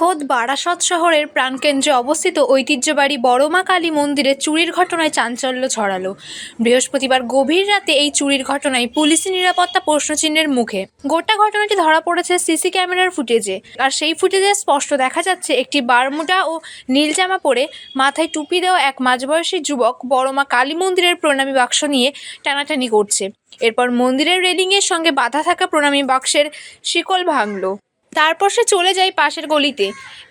খোদ বারাসত শহরের প্রাণকেন্দ্রে অবস্থিত ঐতিহ্যবাড়ি বড়মা কালী মন্দিরে চুরির ঘটনায় চাঞ্চল্য ছড়ালো। বৃহস্পতিবার গভীর রাতে এই চুরির ঘটনায় পুলিশি নিরাপত্তা প্রশ্নচিহ্নের মুখে। গোটা ঘটনাটি ধরা পড়েছে সিসি ক্যামেরার ফুটেজে। আর সেই ফুটেজে স্পষ্ট দেখা যাচ্ছে একটি বারমুডা ও নীল জামা পরে মাথায় টুপি দেওয়া এক মাঝবয়সী যুবক বড়মা কালী মন্দিরের প্রণামী বাক্স নিয়ে টানাটানি করছে। এরপর মন্দিরের রেলিংয়ের সঙ্গে বাঁধা থাকা প্রণামী বাক্সের শিকল ভাঙলো। তারপর সে চলে যায় পাশের গলিতে।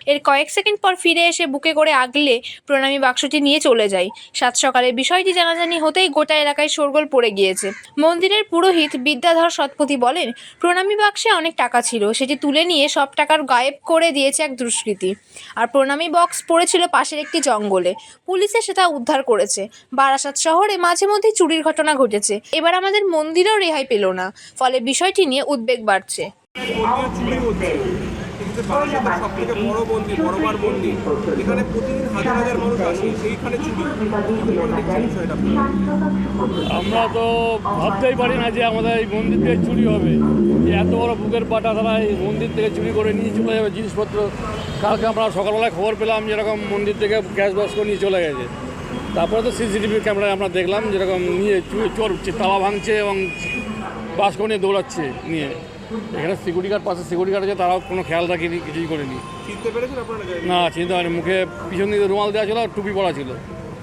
এর কয়েক সেকেন্ড পর ফিরে এসে বুকে করে আগলে প্রণামী বাক্সটি নিয়ে চলে যায়। সাত সকালে বিষয়টি জানাজানি হতেই গোটা এলাকায় শোরগোল পড়ে গিয়েছে। মন্দিরের পুরোহিত বিদ্যাধর সৎপতি বলেন, প্রণামী বাক্সে অনেক টাকা ছিল, সেটি তুলে নিয়ে সব টাকার গায়েব করে দিয়েছে এক দুষ্কৃতী। আর প্রণামী বক্স পড়েছিল পাশের একটি জঙ্গলে। পুলিশে সেটা উদ্ধার করেছে। বারাসাত শহরে মাঝে মধ্যেই চুরির ঘটনা ঘটেছে। এবার আমাদের মন্দিরেও রেহাই পেল না, ফলে বিষয়টি নিয়ে উদ্বেগ বাড়ছে। আমরা তো ভাবতেই পারি না যে আমাদের এই মন্দির থেকে চুরি হবে। যে এত বড় বুকের পাটা তারা এই মন্দির থেকে চুরি করে নিয়ে চলে যাবে, জিনিসপত্র। কালকে আমরা সকালবেলায় খবর পেলাম যেরকম মন্দির থেকে বাক্স করে নিয়ে চলে গেছে। তারপরে তো সিসিটিভি ক্যামেরায় আমরা দেখলাম যেরকম নিয়ে চুরি চোর তালা ভাঙছে এবং বাস্ক নিয়ে দৌড়াচ্ছে নিয়ে। এখানে সিকিউরিটি গার্ড পাশে সিকিউরিটি গার্ড আছে তারাও কোনো খেয়াল রাখেনি কিছুই করেনি। চিনতে পেরেছেন আপনারা না চিন্তা হয়নি মুখে পিছন দিকে রুমাল দেওয়া ছিল আর টুপি পরা ছিল।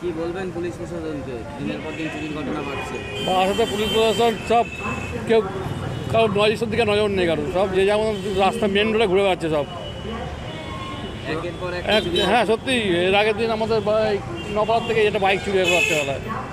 কি বলবেন পুলিশ প্রশাসনকে? দিনের পর দিন চুরির ঘটনা বাড়ছে। বারাসাতে পুলিশ প্রশাসন সব কেউ কারও নজরের দিকে নজর নেই কারও সব যে যেমন রাস্তা মেন রোডে ঘুরে বেড়াচ্ছে সব। হ্যাঁ সত্যি এর আগের দিন আমাদের বাইক নপাড়ার থেকে এটা বাইক চুরি হয়ে রাত্রেবেলায়।